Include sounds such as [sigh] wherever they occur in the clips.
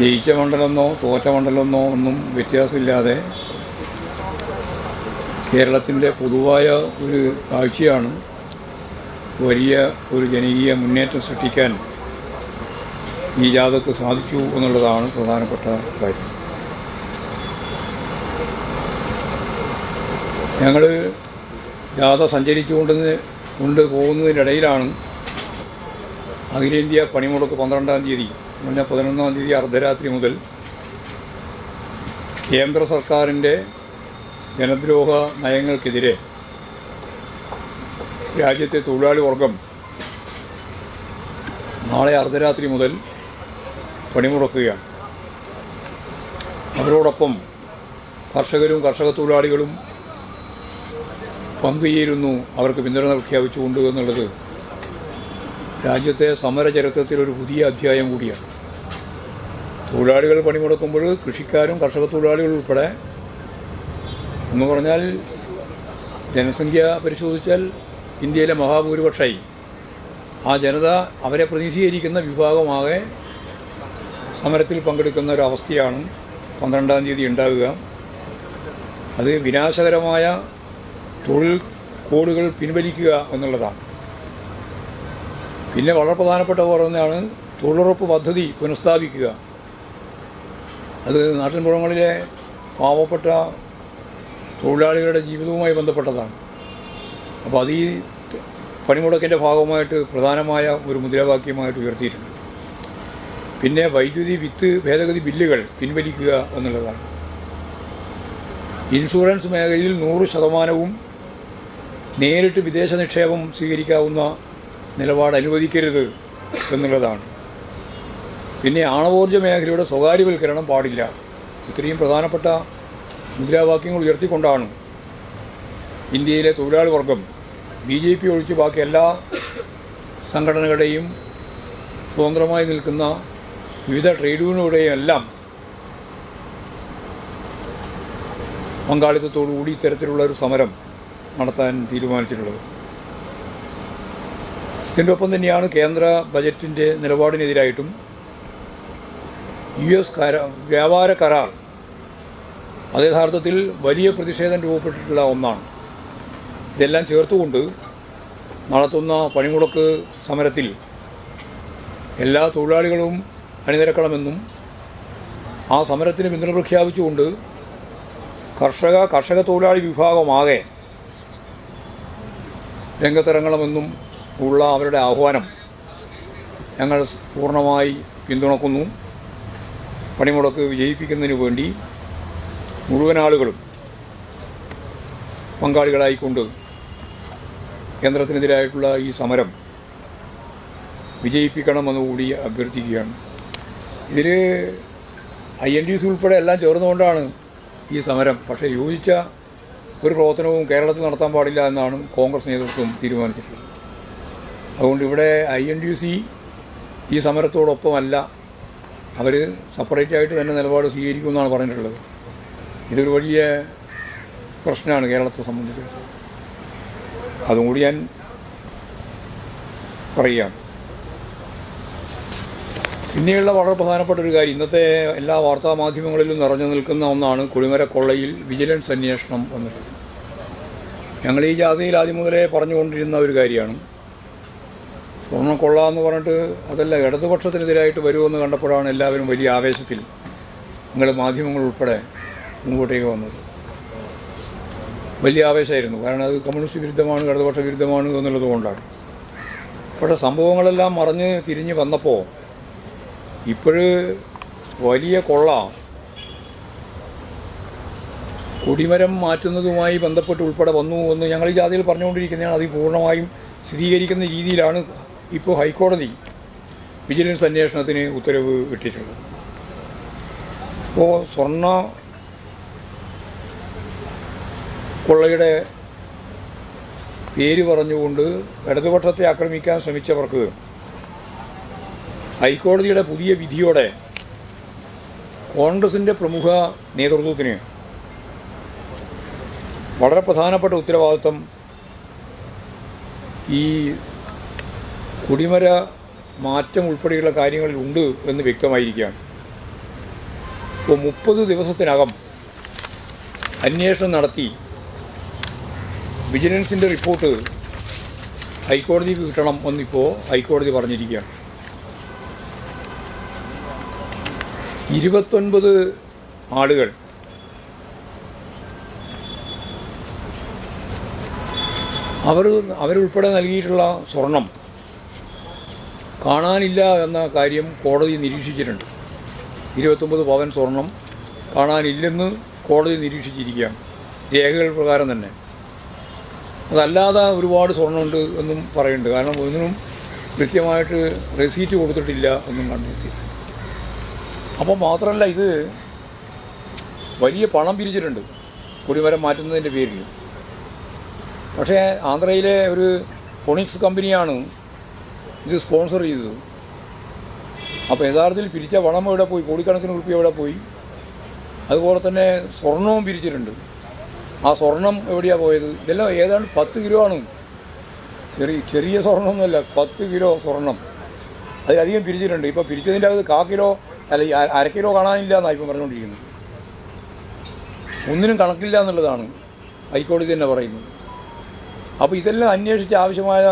ജയിച്ച മണ്ഡലമെന്നോ തോറ്റ മണ്ഡലമെന്നോ ഒന്നും വ്യത്യാസമില്ലാതെ കേരളത്തിന്റെ പൊതുവായ ഒരു കാഴ്ചയാണ് വലിയ ഒരു ജനകീയ മുന്നേറ്റം സൃഷ്ടിക്കാൻ ഈ ജാഥക്ക് സാധിച്ചു എന്നുള്ളതാണ് പ്രധാനപ്പെട്ട കാര്യം. ഞങ്ങൾ ജാഥ സഞ്ചരിച്ചുകൊണ്ട് കൊണ്ട് പോകുന്നതിനിടയിലാണ് അഖിലേന്ത്യാ പണിമുടക്ക് പന്ത്രണ്ടാം തീയതി മുന്നേ പതിനൊന്നാം തീയതി അർദ്ധരാത്രി മുതൽ കേന്ദ്ര സർക്കാരിന്റെ ജനദ്രോഹ നയങ്ങൾക്കെതിരെ രാജ്യത്തെ തൊഴിലാളി വർഗം നാളെ അർദ്ധരാത്രി മുതൽ പണിമുടക്കുകയാണ്. അവരോടൊപ്പം കർഷകരും കർഷക തൊഴിലാളികളും പങ്കുചേരുന്നു അവർക്ക് പിന്തുണ പ്രഖ്യാപിച്ചുകൊണ്ട് എന്നുള്ളത് രാജ്യത്തെ സമര ഒരു പുതിയ അധ്യായം കൂടിയാണ്. തൊഴിലാളികൾ പണിമുടക്കുമ്പോൾ കൃഷിക്കാരും കർഷക തൊഴിലാളികളും ഉൾപ്പെടെ എന്ന് പറഞ്ഞാൽ ജനസംഖ്യ പരിശോധിച്ചാൽ ഇന്ത്യയിലെ മഹാഭൂരിപക്ഷമായി ആ ജനത അവരെ പ്രതിനിധീകരിക്കുന്ന വിഭാഗമാകെ സമരത്തിൽ പങ്കെടുക്കുന്ന ഒരു അവസ്ഥയാണ് പന്ത്രണ്ടാം തീയതി ഉണ്ടാകുക അത് വിനാശകരമായ തൊഴിൽ കോഡുകൾ പിൻവലിക്കുക എന്നുള്ളതാണ്. പിന്നെ വളരെ പ്രധാനപ്പെട്ട പറയുന്നതാണ് തൊഴിലുറപ്പ് പദ്ധതി പുനഃസ്ഥാപിക്കുക. അത് നാട്ടിൻപുറങ്ങളിലെ പാവപ്പെട്ട തൊഴിലാളികളുടെ ജീവിതവുമായി ബന്ധപ്പെട്ടതാണ്. അപ്പോൾ അത് ഈ പണിമുടക്കിന്റെ ഭാഗമായിട്ട് പ്രധാനമായ ഒരു മുദ്രാവാക്യമായിട്ട് ഉയർത്തിയിട്ടുണ്ട്. പിന്നെ വൈദ്യുതി വിത്ത് ഭേദഗതി ബില്ലുകൾ പിൻവലിക്കുക എന്നുള്ളതാണ്. ഇൻഷുറൻസ് മേഖലയിൽ നൂറ് ശതമാനവും നേരിട്ട് വിദേശ നിക്ഷേപം സ്വീകരിക്കാവുന്ന നിലപാട് അനുവദിക്കരുത് എന്നുള്ളതാണ്. പിന്നെ ആണവോർജ മേഖലയുടെ സ്വകാര്യവൽക്കരണം പാടില്ല. ഇത്രയും പ്രധാനപ്പെട്ട മുദ്രാവാക്യങ്ങൾ ഉയർത്തിക്കൊണ്ടാണ് ഇന്ത്യയിലെ തൊഴിലാളി വർഗം ബി ജെ പി ഒഴിച്ച് ബാക്കി എല്ലാ സംഘടനകളുടെയും സ്വതന്ത്രമായി നിൽക്കുന്ന വിവിധ ട്രേഡ് യൂണിയനുകളുടെയും എല്ലാം പങ്കാളിത്തത്തോടുകൂടി ഇത്തരത്തിലുള്ള ഒരു സമരം നടത്താൻ തീരുമാനിച്ചിട്ടുള്ളത്. ഇതിന്റെ ഒപ്പം തന്നെയാണ് കേന്ദ്ര ബജറ്റിന്റെ നിലപാടിനെതിരായിട്ടും യു എസ് കര വ്യാപാര കരാർ അത് യഥാർത്ഥത്തിൽ വലിയ പ്രതിഷേധം രൂപപ്പെട്ടിട്ടുള്ള ഒന്നാണ്. ഇതെല്ലാം ചേർത്തുകൊണ്ട് നടത്തുന്ന പണിമുടക്ക് സമരത്തിൽ എല്ലാ തൊഴിലാളികളും അണിനിരക്കണമെന്നും ആ സമരത്തിന് പിന്തുണ പ്രഖ്യാപിച്ചുകൊണ്ട് കർഷക കർഷക തൊഴിലാളി വിഭാഗമാകെ രംഗത്തിറങ്ങണമെന്നും ഉള്ള അവരുടെ ആഹ്വാനം ഞങ്ങൾ പൂർണമായി പിന്തുണക്കുന്നു. പണിമുടക്ക് വിജയിപ്പിക്കുന്നതിന് വേണ്ടി മുഴുവൻ ആളുകളും പങ്കാളികളായിക്കൊണ്ട് കേന്ദ്രത്തിനെതിരായിട്ടുള്ള ഈ സമരം വിജയിപ്പിക്കണമെന്നുകൂടി അഭ്യർത്ഥിക്കുകയാണ്. ഇതിൽ ഐ എൻ ഡി സി ഉൾപ്പെടെ എല്ലാം ചേർന്നുകൊണ്ടാണ് ഈ സമരം. പക്ഷേ യോജിച്ച ഒരു പ്രവർത്തനവും കേരളത്തിൽ നടത്താൻ പാടില്ല എന്നാണ് കോൺഗ്രസ് നേതൃത്വം തീരുമാനിച്ചിട്ടുള്ളത്. അതുകൊണ്ട് ഇവിടെ ഐ എൻ ഡി സി ഈ സമരത്തോടൊപ്പമല്ല. അവർ സെപ്പറേറ്റ് ആയിട്ട് തന്നെ നിലപാട് സ്വീകരിക്കുമെന്നാണ് പറഞ്ഞിട്ടുള്ളത്. ഇതൊരു വലിയ പ്രശ്നമാണ് കേരളത്തെ സംബന്ധിച്ച്. അതും കൂടി ഞാൻ പറയുകയാണ്. പിന്നെയുള്ള വളരെ പ്രധാനപ്പെട്ട ഒരു കാര്യം ഇന്നത്തെ എല്ലാ വാർത്താ മാധ്യമങ്ങളിലും നിറഞ്ഞു നിൽക്കുന്ന ഒന്നാണ് കുളിമര കൊള്ളയിൽ വിജിലൻസ് അന്വേഷണം വന്നിട്ടുള്ളത് ഞങ്ങൾ ഈ ജാഥയിൽ ആദ്യം മുതലേ പറഞ്ഞുകൊണ്ടിരുന്ന ഒരു കാര്യമാണ്. സ്വർണം കൊള്ളാമെന്ന് പറഞ്ഞിട്ട് അതല്ല ഇടതുപക്ഷത്തിനെതിരായിട്ട് വരുമെന്ന് കണ്ടപ്പോഴാണ് എല്ലാവരും വലിയ ആവേശത്തിൽ നിങ്ങൾ മാധ്യമങ്ങൾ ഉൾപ്പെടെ മുമ്പോട്ടേക്ക് വന്നത്. വലിയ ആവേശമായിരുന്നു. കാരണം അത് കമ്മ്യൂണിസ്റ്റ് വിരുദ്ധമാണ് ഇടതുപക്ഷ വിരുദ്ധമാണ് എന്നുള്ളത് കൊണ്ടാണ്. പക്ഷേ സംഭവങ്ങളെല്ലാം മറിഞ്ഞ് തിരിഞ്ഞ് വന്നപ്പോൾ ഇപ്പോഴ് വലിയ കൊള്ള കൊടിമരം മാറ്റുന്നതുമായി ബന്ധപ്പെട്ട് ഉൾപ്പെടെ വന്നു എന്ന് ഞങ്ങൾ ഈ ജാതിയിൽ പറഞ്ഞുകൊണ്ടിരിക്കുന്നതാണ്. അത് പൂർണമായും സ്ഥിരീകരിക്കുന്ന രീതിയിലാണ് ഇപ്പോൾ ഹൈക്കോടതി വിജിലൻസ് അന്വേഷണത്തിന് ഉത്തരവ് ഇട്ടിട്ടുള്ളത്. ഇപ്പോൾ സ്വർണ കൊള്ളയുടെ പേര് പറഞ്ഞുകൊണ്ട് ഇടതുപക്ഷത്തെ ആക്രമിക്കാൻ ശ്രമിച്ചവർക്ക് ഹൈക്കോടതിയുടെ പുതിയ വിധിയോടെ കോൺഗ്രസിന്റെ പ്രമുഖ നേതൃത്വത്തിന് വളരെ പ്രധാനപ്പെട്ട ഉത്തരവാദിത്വം ഈ കുടിമര മാറ്റം ഉൾപ്പെടെയുള്ള കാര്യങ്ങളിൽ ഉണ്ട് എന്ന് വ്യക്തമായിരിക്കുകയാണ്. ഇപ്പോൾ മുപ്പത് ദിവസത്തിനകം അന്വേഷണം നടത്തി വിജിലൻസിന്റെ റിപ്പോർട്ട് ഹൈക്കോടതിക്ക് കിട്ടണം എന്നിപ്പോൾ ഹൈക്കോടതി പറഞ്ഞിരിക്കുകയാണ്. ഇരുപത്തൊൻപത് ആളുകൾ അവർ അവരുൾപ്പെടെ നൽകിയിട്ടുള്ള സ്വർണം കാണാനില്ല എന്ന കാര്യം കോടതി നിരീക്ഷിച്ചിട്ടുണ്ട്. ഇരുപത്തൊമ്പത് പവൻ സ്വർണം കാണാനില്ലെന്ന് കോടതി നിരീക്ഷിച്ചിരിക്കുകയാണ്. രേഖകൾ പ്രകാരം തന്നെ. അതല്ലാതെ ഒരുപാട് സ്വർണമുണ്ട് എന്നും പറയുന്നുണ്ട്. കാരണം ഒന്നിനും കൃത്യമായിട്ട് റെസീറ്റ് കൊടുത്തിട്ടില്ല എന്നും കണ്ടെത്തിയിട്ടുണ്ട് അപ്പോൾ മാത്രമല്ല ഇത് വലിയ പണം പിരിച്ചിട്ടുണ്ട്. കുടിമരം മാറ്റുന്നതിന്റെ പേരിൽ. പക്ഷേ ആന്ധ്രയിലെ ഒരു ഫോണിക്സ് കമ്പനിയാണ് ഇത് സ്പോൺസർ ചെയ്തത്. അപ്പോൾ യഥാർത്ഥത്തിൽ പിരിച്ച പണം എവിടെ പോയി? കോടിക്കണക്കിന് റുപ്യ എവിടെ പോയി? അതുപോലെ തന്നെ സ്വർണവും പിരിച്ചിട്ടുണ്ട്. ആ സ്വർണം എവിടെയാണ് പോയത്? ഇതെല്ലാം ഏതാണ്ട് പത്ത് കിലോ ആണ്. ചെറിയ ചെറിയ സ്വർണമൊന്നുമല്ല പത്ത് കിലോ സ്വർണം. അതിലധികം പിരിച്ചിട്ടുണ്ട്. ഇപ്പോൾ പിരിച്ചതിന്റെ അകത്ത് കാ കിലോ അല്ല അര കിലോ കാണാനില്ല എന്നാണ് ഇപ്പം പറഞ്ഞുകൊണ്ടിരിക്കുന്നത്. ഒന്നിനും കണക്കില്ല എന്നുള്ളതാണ് ഹൈക്കോടതി തന്നെ പറയുന്നത്. അപ്പോൾ ഇതെല്ലാം അന്വേഷിച്ച് ആവശ്യമായ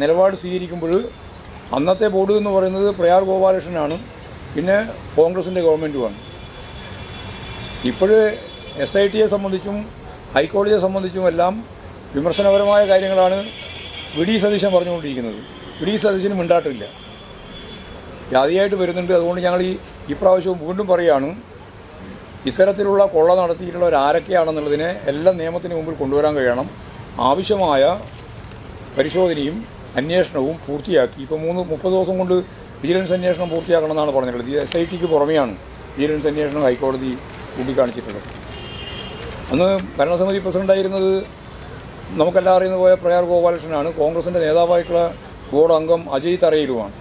നിലപാട് സ്വീകരിക്കുമ്പോൾ അന്നത്തെ ബോർഡ് എന്ന് പറയുന്നത് പ്രയാർ ഗോപാലകൃഷ്ണനാണ് പിന്നെ കോൺഗ്രസിന്റെ ഗവൺമെന്റുമാണ് ഇപ്പോഴ് എസ് ഐ ടിയെ സംബന്ധിച്ചും ഹൈക്കോടതിയെ സംബന്ധിച്ചും എല്ലാം വിമർശനപരമായ കാര്യങ്ങളാണ് വി ഡി സതീശൻ പറഞ്ഞുകൊണ്ടിരിക്കുന്നത്. വി ഡി സതീശന് മിണ്ടാട്ടില്ല. ജാതിയായിട്ട് വരുന്നുണ്ട് അതുകൊണ്ട് ഞങ്ങൾ ഈ ഇപ്രാവശ്യവും വീണ്ടും പറയുകയാണ് ഇത്തരത്തിലുള്ള കൊള്ള നടത്തിയിട്ടുള്ളവർ ആരൊക്കെയാണെന്നുള്ളതിനെ എല്ലാം നിയമത്തിന് മുമ്പിൽ കൊണ്ടുവരാൻ കഴിയണം. ആവശ്യമായ പരിശോധനയും അന്വേഷണവും പൂർത്തിയാക്കി. ഇപ്പോൾ മൂന്ന് മുപ്പത് ദിവസം കൊണ്ട് വിജിലൻസ് അന്വേഷണം പൂർത്തിയാക്കണമെന്നാണ് പറഞ്ഞിട്ടുള്ളത്. എസ് ഐ ടിക്ക് പുറമെയാണ് വിജിലൻസ് അന്വേഷണം ഹൈക്കോടതി ചൂണ്ടിക്കാണിച്ചിട്ടുള്ളത്. അന്ന് ഭരണസമിതി പ്രസിഡന്റായിരുന്നത് നമുക്കെല്ലാം അറിയുന്ന പോയ പ്രയാർ ഗോപാലകൃഷ്ണനാണ്. കോൺഗ്രസിന്റെ നേതാവായിട്ടുള്ള ബോർഡ് അംഗം അജയ് തറയിലുമാണ്.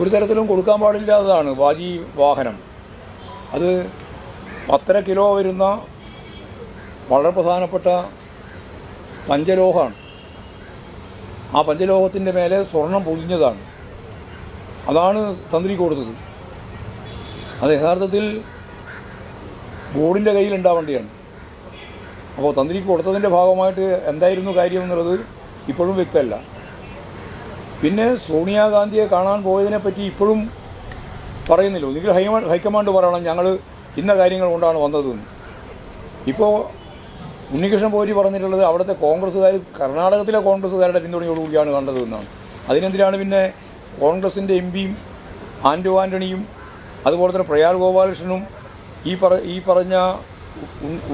ഒരു തരത്തിലും കൊടുക്കാൻ പാടില്ലാത്തതാണ് വാജി വാഹനം. അത് പത്തര കിലോ വരുന്ന വളരെ പ്രധാനപ്പെട്ട പഞ്ചലോഹമാണ്. ആ പഞ്ചലോഹത്തിന്റെ മേലെ സ്വർണം പൊതിഞ്ഞതാണ്. അതാണ് തന്ത്രി കൊടുത്തത്. അത് യഥാർത്ഥത്തിൽ ബോർഡിന്റെ കയ്യിൽ ഉണ്ടാവേണ്ടിയാണ് അപ്പോൾ തന്ത്രി കൊടുത്തതിന്റെ ഭാഗമായിട്ട് എന്തായിരുന്നു കാര്യം എന്നുള്ളത് ഇപ്പോഴും വ്യക്തമല്ല. പിന്നെ സോണിയാഗാന്ധിയെ കാണാൻ പോയതിനെ പറ്റി ഇപ്പോഴും പറയുന്നില്ല. ഒന്നുകിൽ ഹൈ ഹൈക്കമാൻഡ് പറയണം ഞങ്ങൾ ഇന്ന കാര്യങ്ങൾ കൊണ്ടാണ് വന്നതെന്ന്. ഇപ്പോൾ ഉണ്ണികൃഷ്ണൻ പോരി പറഞ്ഞിട്ടുള്ളത് അവിടുത്തെ കോൺഗ്രസ്സുകാർ കർണാടകത്തിലെ കോൺഗ്രസ്സുകാരുടെ പിന്തുണയോടുകൂടിയാണ് കണ്ടതെന്നാണ് അതിനെന്തിനാണ് പിന്നെ കോൺഗ്രസിന്റെ എം പിയും ആൻഡോ ആന്റണിയും അതുപോലെ തന്നെ പ്രയാർ ഗോപാലകൃഷ്ണനും ഈ പറ ഈ പറഞ്ഞ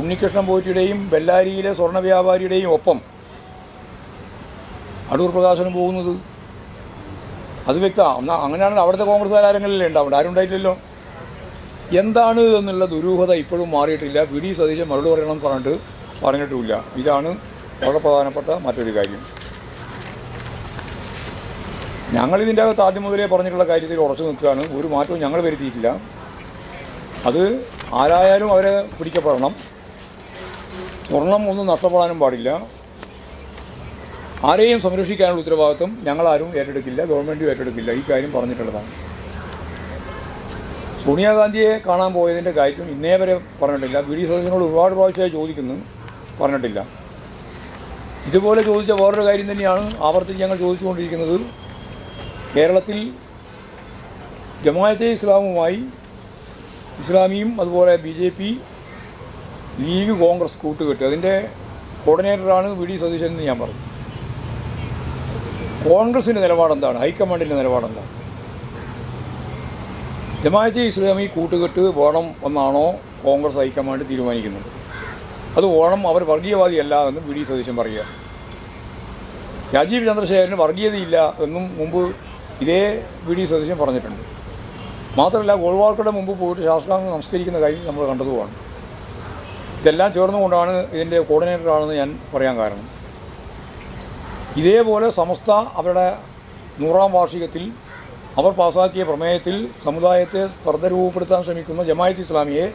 ഉണ്ണികൃഷ്ണൻ പോറ്റിയുടെയും ബെല്ലാരിയിലെ സ്വർണ വ്യാപാരിയുടെയും ഒപ്പം അടൂർ പ്രകാശനം പോകുന്നത്? അത് വ്യക്തമാണ് അങ്ങനെയാണെങ്കിൽ അവിടുത്തെ കോൺഗ്രസ്സുകാർ ആരെങ്കിലും ഉണ്ടാവും ആരും ഉണ്ടായിട്ടില്ലല്ലോ. എന്താണ് എന്നുള്ള ദുരൂഹത ഇപ്പോഴും മാറിയിട്ടില്ല. വി ഡി സതീശൻ മറുപടി പറയണം പറഞ്ഞിട്ട് പറഞ്ഞിട്ടുമില്ല. ഇതാണ് വളരെ പ്രധാനപ്പെട്ട മറ്റൊരു കാര്യം. ഞങ്ങളിതിന്റെ അകത്ത് ആദ്യം മുതലേ പറഞ്ഞിട്ടുള്ള കാര്യത്തിൽ ഉറച്ചു നിൽക്കുകയാണ്. ഒരു മാറ്റവും ഞങ്ങൾ വരുത്തിയിട്ടില്ല. അത് ആരായാലും അവരെ പിടിക്കപ്പെടണം. സ്വർണം ഒന്നും നഷ്ടപ്പെടാനും പാടില്ല. ആരെയും സംരക്ഷിക്കാനുള്ള ഉത്തരവാദിത്വം ഞങ്ങളാരും ഏറ്റെടുക്കില്ല. ഗവൺമെന്റും ഏറ്റെടുക്കില്ല. ഈ കാര്യം പറഞ്ഞിട്ടുള്ളതാണ്. സോണിയാഗാന്ധിയെ കാണാൻ പോയതിന്റെ കാര്യം ഇന്നേ വരെ പറഞ്ഞിട്ടില്ല. വി ഡി സതീശനോട് ഒരുപാട് പ്രാവശ്യമായി ചോദിക്കുന്നു. പറഞ്ഞിട്ടില്ല. ഇതുപോലെ ചോദിച്ച വേറൊരു കാര്യം തന്നെയാണ് ആവർത്തിച്ച് ഞങ്ങൾ ചോദിച്ചുകൊണ്ടിരിക്കുന്നത്. കേരളത്തിൽ ജമാഅത്തെ ഇസ്ലാമുമായി ഇസ്ലാമിയും അതുപോലെ B J P League Congress കൂട്ടുകെട്ട്. അതിന്റെ കോർഡിനേറ്ററാണ് വി ഡി സതീശൻ എന്ന് ഞാൻ പറഞ്ഞു. കോൺഗ്രസിന്റെ നിലപാടെന്താണ്? ഹൈക്കമാൻഡിന്റെ നിലപാടെന്താണ്? ജമാഅത്തെ ഇസ്ലാമി കൂട്ടുകെട്ട് വേണം എന്നാണോ കോൺഗ്രസ് ഹൈക്കമാൻഡ് തീരുമാനിക്കുന്നത്? അത് ഓണം അവർ വർഗീയവാദിയല്ല എന്നും വി ഡി സതീശൻ പറയുക. രാജീവ് ചന്ദ്രശേഖരന് വർഗീയതയില്ല എന്നും മുമ്പ് ഇതേ വി ഡി സതീശൻ പറഞ്ഞിട്ടുണ്ട്. മാത്രമല്ല ഗോൾവാർക്കയുടെ മുമ്പ് പോയിട്ട് ശാസ്ത്രാംഗം നമസ്കരിക്കുന്ന കാര്യം നമ്മൾ കണ്ടതുമാണ് ഇതെല്ലാം ചേർന്നുകൊണ്ടാണ് ഇതിന്റെ കോർഡിനേറ്ററാണെന്ന് ഞാൻ പറയാൻ കാരണം. ഇതേപോലെ സമസ്ത അവരുടെ നൂറാം വാർഷികത്തിൽ അവർ പാസാക്കിയ പ്രമേയത്തിൽ സമുദായത്തെ സ്പർദ്ധ രൂപപ്പെടുത്താൻ ശ്രമിക്കുന്ന ജമായത്ത് ഇസ്ലാമിയെ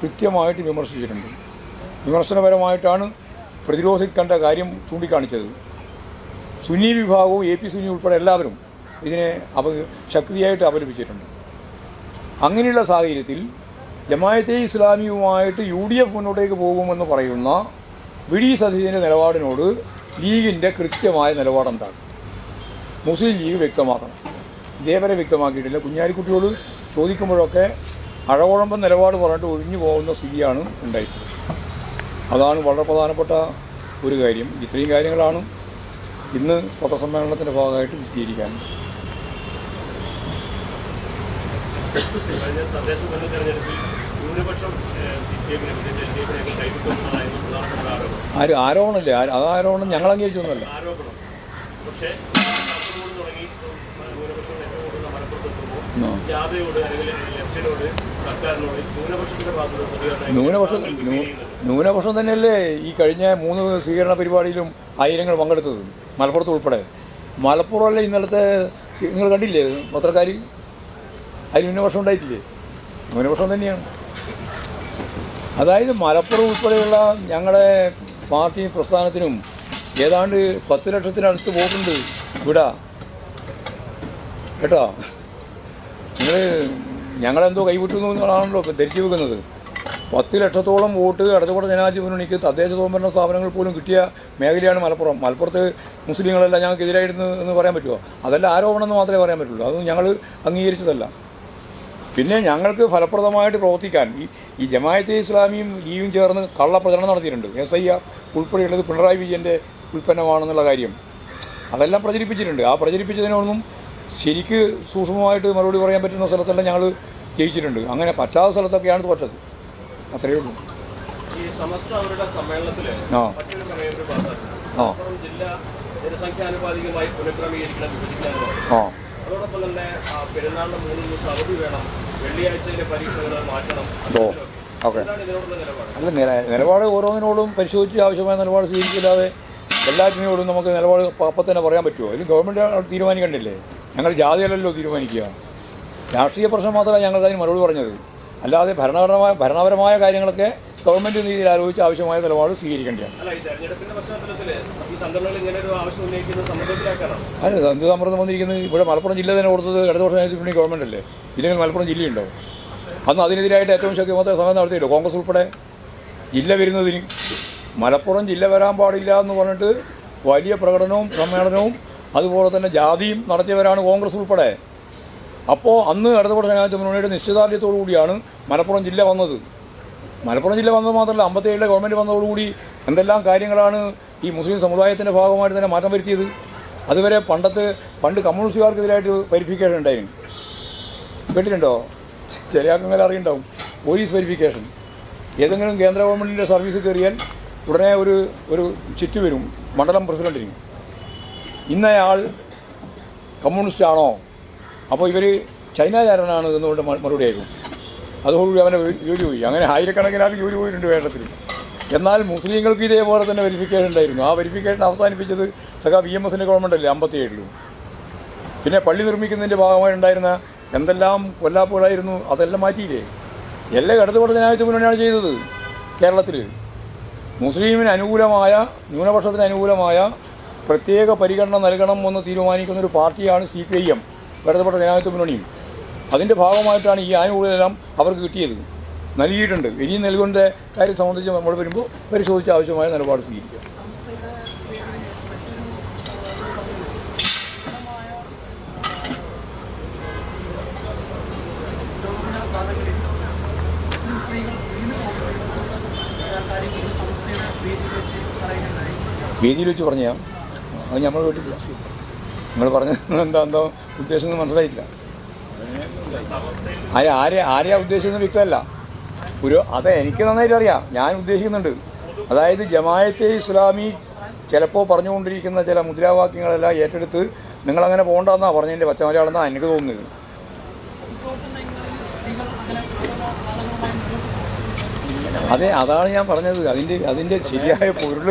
കൃത്യമായിട്ട് വിമർശിച്ചിട്ടുണ്ട്. വിമർശനപരമായിട്ടാണ് പ്രതിരോധിക്കേണ്ട കാര്യം ചൂണ്ടിക്കാണിച്ചത്. സുന്നി വിഭാഗവും എ പി സുന്നി ഉൾപ്പെടെ എല്ലാവരും ഇതിനെ അപ ശക്തിയായിട്ട് അപലപിച്ചിട്ടുണ്ട്. അങ്ങനെയുള്ള സാഹചര്യത്തിൽ ജമായത്തെ ഇസ്ലാമിയുമായിട്ട് യു ഡി എഫ് മുന്നോട്ടേക്ക് പോകുമെന്ന് പറയുന്ന വി ഡി സതീശന്റെ നിലപാടിനോട് ലീഗിന്റെ കൃത്യമായ നിലപാടെന്താണ്? മുസ്ലിം ലീഗ് വ്യക്തമാക്കണം. ഇതേവരെ വ്യക്തമാക്കിയിട്ടില്ല. കുഞ്ഞാലിക്കുട്ടിയോട് ചോദിക്കുമ്പോഴൊക്കെ അഴകുഴമ്പ നിലപാട് പറഞ്ഞിട്ട് ഒഴിഞ്ഞു പോകുന്ന സ്ഥിതിയാണ് ഉണ്ടായിട്ടുള്ളത്. അതാണ് വളരെ പ്രധാനപ്പെട്ട ഒരു കാര്യം. ഇത്രയും കാര്യങ്ങളാണ് ഇന്ന് പത്രസമ്മേളനത്തിന്റെ ഭാഗമായിട്ട് വിശദീകരിക്കാൻ. ആരും ആരോപണമില്ല. അത് ആരോപണം ഞങ്ങൾ അംഗീകരിച്ചൊന്നുമല്ല. ആരോപണം. ന്യൂനപക്ഷം ന്യൂനപക്ഷം? ന്യൂനപക്ഷം തന്നെയല്ലേ ഈ കഴിഞ്ഞ മൂന്ന് സ്വീകരണ പരിപാടിയിലും ആയിരങ്ങൾ പങ്കെടുത്തത്? മലപ്പുറത്ത് ഉൾപ്പെടെ. മലപ്പുറമല്ലേ ഇന്നലത്തെ നിങ്ങൾ കണ്ടില്ലേ? പത്രക്കാർ അതിൽ ന്യൂനപക്ഷം ഉണ്ടായിട്ടില്ലേ? ന്യൂനപക്ഷം തന്നെയാണ്. അതായത് മലപ്പുറം ഉൾപ്പെടെയുള്ള ഞങ്ങളുടെ പാർട്ടി പ്രസ്ഥാനത്തിനും ഏതാണ്ട് പത്ത് ലക്ഷത്തിനടുത്ത് പോകുന്നുണ്ട് ഇവിടെ കേട്ടോ? നിങ്ങൾ ഞങ്ങളെന്തോ കൈവിട്ടുന്നു എന്നാണല്ലോ ധരിച്ചു വെക്കുന്നത്. പത്ത് ലക്ഷത്തോളം വോട്ട് അടുത്തകൂടെ ജനാധിപത്യ മുന്നണിക്ക് തദ്ദേശ സ്വയംഭരണ സ്ഥാപനങ്ങൾ പോലും കിട്ടിയ മേഖലയാണ് മലപ്പുറം. മലപ്പുറത്ത് മുസ്ലിങ്ങളെല്ലാം ഞങ്ങൾക്കെതിരായിരുന്നു എന്ന് പറയാൻ പറ്റുമോ? അതല്ല ആരോപണം എന്ന് മാത്രമേ പറയാൻ പറ്റുള്ളൂ. അത് ഞങ്ങൾ അംഗീകരിച്ചതല്ല. പിന്നെ ഞങ്ങൾക്ക് ഫലപ്രദമായിട്ട് പ്രവർത്തിക്കാൻ ഈ ഈ ജമായത്തെ ഇസ്ലാമിയും ലീവും ചേർന്ന് കള്ളപ്രചരണം നടത്തിയിട്ടുണ്ട്. എസ് ഐ ആർ ഉൾപ്പെടെയുള്ളത് പിണറായി വിജയന്റെ ഉൽപ്പന്നമാണെന്നുള്ള കാര്യം. അതെല്ലാം പ്രചരിപ്പിച്ചിട്ടുണ്ട്. ആ പ്രചരിപ്പിച്ചതിനൊന്നും ശരിക്ക് സൂക്ഷ്മമായിട്ട് മറുപടി പറയാൻ പറ്റുന്ന സ്ഥലത്തല്ല ഞങ്ങൾ ജയിച്ചിട്ടുണ്ട്. അങ്ങനെ പറ്റാത്ത സ്ഥലത്തൊക്കെയാണ് തോറ്റത് അത്രയേ ഉള്ളൂ. ആ. ആ. മലപ്പുറം ജില്ല ജനസംഖ്യാനുപാതികമായി പുനഃക്രമീകരിക്കണം വിഭജിക്കാനും ആ. അതോടൊപ്പം തന്നെ ആ, പെരുന്നാളിന് മൂന്ന് ദിവസം അവധി വേണം. വെള്ളിയാഴ്ചയിലെ പരീക്ഷകൾ മാറ്റണം. Oh okay. അല്ല നില നിലപാട് ഓരോന്നിനോടും പരിശോധിച്ച് ആവശ്യമായ നിലപാട് സ്വീകരിക്കില്ലാതെ എല്ലാറ്റിനോടും നമുക്ക് നിലപാട് അപ്പം തന്നെ പറയാൻ പറ്റുമോ? അതിൽ ഗവൺമെന്റ് തീരുമാനിക്കണ്ടില്ലേ ഞങ്ങൾ ജാതിയല്ലല്ലോ തീരുമാനിക്കുക. രാഷ്ട്രീയ പ്രശ്നം മാത്രമല്ല ഞങ്ങൾ അതിന് മറുപടി പറഞ്ഞത്. അല്ലാതെ ഭരണപരമായ ഭരണപരമായ കാര്യങ്ങളൊക്കെ ഗവൺമെന്റ് രീതിയിൽ ആലോചിച്ച് ആവശ്യമായ നിലപാട് സ്വീകരിക്കേണ്ടതാണ്. അല്ല എന്ത് സമ്മർദ്ദം വന്നിരിക്കുന്നത് ഇവിടെ മലപ്പുറം ജില്ല തന്നെ കൊടുത്തത് ഇടത് വർഷം നയിച്ചിട്ടുണ്ടെങ്കിൽ ഗവൺമെന്റ് അല്ലേ? ഇല്ലെങ്കിൽ മലപ്പുറം ജില്ലയുണ്ടോ അന്ന് അതിനെതിരായിട്ട് ഏറ്റവും ശക്തിമത്ത സമരം നടത്തിയല്ലോ കോൺഗ്രസ് ഉൾപ്പെടെ. ജില്ല വരുന്നതിന്. മലപ്പുറം ജില്ല വരാൻ പാടില്ല എന്ന് പറഞ്ഞിട്ട് വലിയ പ്രകടനവും സമ്മേളനവും അതുപോലെ തന്നെ ജാതിയും നടത്തിയവരാണ് കോൺഗ്രസ് ഉൾപ്പെടെ. അപ്പോൾ അന്ന് ഇടതുപക്ഷ ജനാധിപത്യ മുന്നണിയുടെ നിശ്ചിതാർത്ഥ്യത്തോടു കൂടിയാണ് മലപ്പുറം ജില്ല വന്നത്. മലപ്പുറം ജില്ല വന്നത് മാത്രമല്ല അമ്പത്തേഴിലെ ഗവൺമെന്റ് വന്നതോടുകൂടി എന്തെല്ലാം കാര്യങ്ങളാണ് ഈ മുസ്ലിം സമുദായത്തിന്റെ ഭാഗമായിട്ട് തന്നെ മാറ്റം വരുത്തിയത്? അതുവരെ പണ്ടത്തെ പണ്ട് കമ്മ്യൂണിസ്റ്റുകാർക്കെതിരായിട്ട് വെരിഫിക്കേഷൻ ഉണ്ടായിരുന്നു. കേട്ടിട്ടുണ്ടോ? ചില ആൾക്കാർ അറിയുണ്ടാവും. പോലീസ് വെരിഫിക്കേഷൻ ഏതെങ്കിലും കേന്ദ്ര ഗവൺമെന്റിന്റെ സർവീസ് കയറിയാൽ ഉടനെ ഒരു ഒരു ചിറ്റ് വരും. മണ്ഡലം പ്രസിഡന്റിന് ഇന്നയാൾ കമ്മ്യൂണിസ്റ്റാണോ? അപ്പോൾ ഇവർ ചൈനകാരനാണ് എന്നുകൊണ്ട് മറുപടി ആയിരുന്നു അതുകൊണ്ട് അവനെ ജോലി പോയി അങ്ങനെ ആയിരക്കണക്കിന് ആൾ ജോലി പോയിട്ടുണ്ട് വേണ്ടത്തിൽ എന്നാൽ മുസ്ലിങ്ങൾക്ക് ഇതേപോലെ തന്നെ വെരിഫിക്കേഷൻ ഉണ്ടായിരുന്നു. ആ വെരിഫിക്കേഷൻ അവസാനിപ്പിച്ചത് സഖാ വി എം എസിന്റെ ഗവൺമെന്റ് അല്ലേ അമ്പത്തി ഏഴിലും പിന്നെ പള്ളി നിർമ്മിക്കുന്നതിന്റെ ഭാഗമായി ഉണ്ടായിരുന്ന എന്തെല്ലാം കൊല്ലാപ്പുകളായിരുന്നു അതെല്ലാം മാറ്റിയില്ലേ? എല്ലാം ഇടതുപക്ഷ ജനാധിപത്യ മുന്നണിയാണ് ചെയ്തത് കേരളത്തിൽ മുസ്ലിമിന് അനുകൂലമായ ന്യൂനപക്ഷത്തിന് അനുകൂലമായ പ്രത്യേക പരിഗണന നൽകണം എന്ന് തീരുമാനിക്കുന്ന ഒരു പാർട്ടിയാണ് സി പി ഐ എം. ഇടതുപക്ഷ ജനാധിപത്യ മുന്നണിയും. അതിന്റെ ഭാഗമായിട്ടാണ് ഈ ആനുകൂല്യമെല്ലാം അവർക്ക് കിട്ടിയത്. നൽകിയിട്ടുണ്ട്. ഇനിയും നൽകേണ്ട കാര്യം സംബന്ധിച്ച് നമ്മൾ വരുമ്പോൾ പരിശോധിച്ച് ആവശ്യമായ നിലപാട് സ്വീകരിക്കുക വേദിയിൽ വെച്ച് പറഞ്ഞാ അത് നമ്മൾ കേട്ടില്ല നിങ്ങൾ പറഞ്ഞ എന്താ എന്തോ ഉദ്ദേശം എന്ന് മനസ്സിലായില്ല ആരെ ആരെ ആരെയാ ഉദ്ദേശിക്കുന്ന വ്യക്തമല്ല ഒരു അത് എനിക്ക് നന്നായിട്ട് അറിയാം. ഞാൻ ഉദ്ദേശിക്കുന്നുണ്ട്. അതായത് ജമായത്തെ ഇസ്ലാമി ചിലപ്പോൾ പറഞ്ഞുകൊണ്ടിരിക്കുന്ന ചില മുദ്രാവാക്യങ്ങളെല്ലാം ഏറ്റെടുത്ത് നിങ്ങളങ്ങനെ പോകണ്ടെന്നാണ് പറഞ്ഞതിന്റെ പച്ച മലയാളം എന്നാണ് എനിക്ക് തോന്നുന്നത്. അതെ അതാണ് ഞാൻ പറഞ്ഞത്. അതിന്റെ അതിന്റെ ശരിയായ പൊരുൾ